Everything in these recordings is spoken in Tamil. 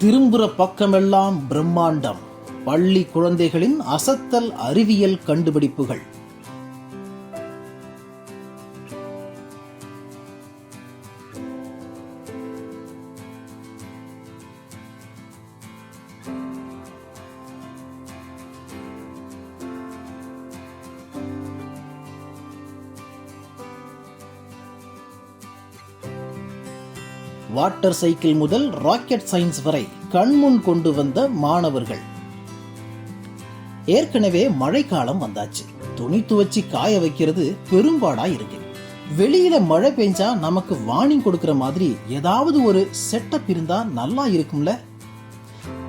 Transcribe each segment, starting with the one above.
திரும்புற பக்கமெல்லாம் பிரம்மாண்டம். பள்ளி குழந்தைகளின் அசத்தல் அறிவியல் கண்டுபிடிப்புகள். வாட்டர் சைக்கிள் முதல் ராக்கெட் சயின்ஸ் வரை கண்முன் கொண்டு வந்த மாணவர்கள். ஏற்கனவே மழைக்காலம் வந்தாச்சு. துணி துவச்சி காய வைக்கிறது பெரும்பாடா இருக்கு. வெளியில மழை பெஞ்சா நமக்கு வார்னிங் கொடுக்கிற மாதிரி ஏதாவது ஒரு செட்டப் இருந்தா நல்லா இருக்கும்ல?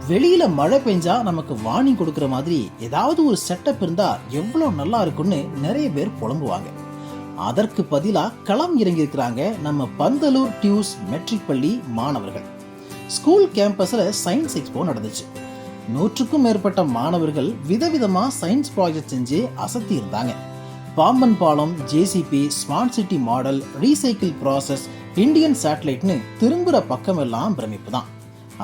வெளியில மழை பெஞ்சா நமக்கு வார்னிங் கொடுக்கிற மாதிரி ஏதாவது ஒரு செட்டப் இருந்தா எவ்வளவு நல்லா இருக்கும்னு நிறைய பேர் புலம்புவாங்க. அதற்கு பதிலாக களம் இறங்கியிருக்கிறாங்க நம்ம பந்தலூர் டியூஸ் மெட்ரிக் பள்ளி மாணவர்கள். ஸ்கூல் கேம்பஸில் சயின்ஸ் எக்ஸ்போ நடந்துச்சு. நூற்றுக்கும் மேற்பட்ட மாணவர்கள் விதவிதமாக சயின்ஸ் ப்ராஜெக்ட் செஞ்சு அசத்தி இருந்தாங்க. பாம்பன் பாலம் JCB smart city model recycle process Indian சேட்டலைட்னு திரும்புகிற பக்கமெல்லாம் பிரமிப்பு தான்.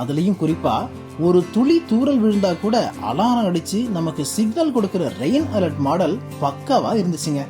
அதுலேயும் குறிப்பாக ஒரு துளி தூறல் விழுந்தா கூட அலாரம் அடித்து நமக்கு சிக்னல் கொடுக்குற ரெயின் அலர்ட் மாடல் பக்காவாக இருந்துச்சுங்க.